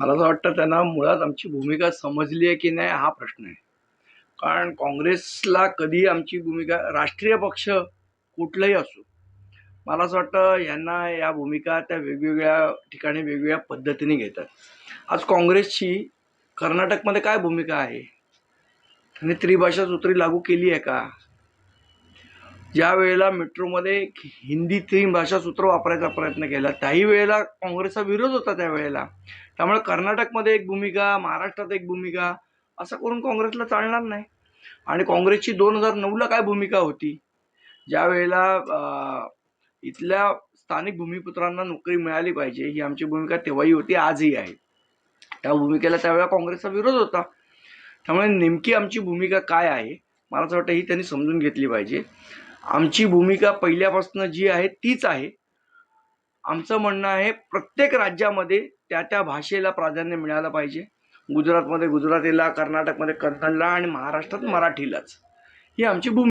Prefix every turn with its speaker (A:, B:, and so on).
A: मला असं वाटतं त्यांना मुळात आमची भूमिका समजली आहे की नाही हा प्रश्न आहे. कारण काँग्रेसला कधी आमची भूमिका राष्ट्रीय पक्ष कुठलाही असो मला असं वाटतं यांना या भूमिका त्या वेगवेगळ्या ठिकाणी वेगवेगळ्या पद्धतीने घेतात. आज काँग्रेसची कर्नाटकमध्ये काय भूमिका आहे? त्यांनी त्रिभाषा सूत्री लागू केली आहे का? ज्या वेळेला मेट्रोमध्ये हिंदी तीन भाषा सूत्र वापरायचा प्रयत्न केला त्याही वेळेला काँग्रेसचा विरोध होता त्यावेळेला. त्यामुळे कर्नाटकमध्ये एक भूमिका महाराष्ट्रात एक भूमिका असं करून काँग्रेसला चालणार नाही. आणि काँग्रेसची दोन हजार नऊला काय भूमिका होती? ज्या वेळेला इथल्या स्थानिक भूमिपुत्रांना नोकरी मिळाली पाहिजे ही आमची भूमिका तेव्हाही होती आजही आहे. त्या भूमिकेला त्यावेळेला काँग्रेसचा विरोध होता. त्यामुळे नेमकी आमची भूमिका काय आहे? मला असं वाटतं ही त्यांनी समजून घेतली पाहिजे. आमची भूमिका पहिल्यापासून जी आहे तीच आहे. आमचं म्हणणं आहे प्रत्येक राज्यामध्ये त्या त्या भाषेला प्राधान्य मिळालं पाहिजे. गुजरातमध्ये गुजरातीला कर्नाटकमध्ये कन्नडला आणि महाराष्ट्रात मराठीलाच. ही आमची भूमिका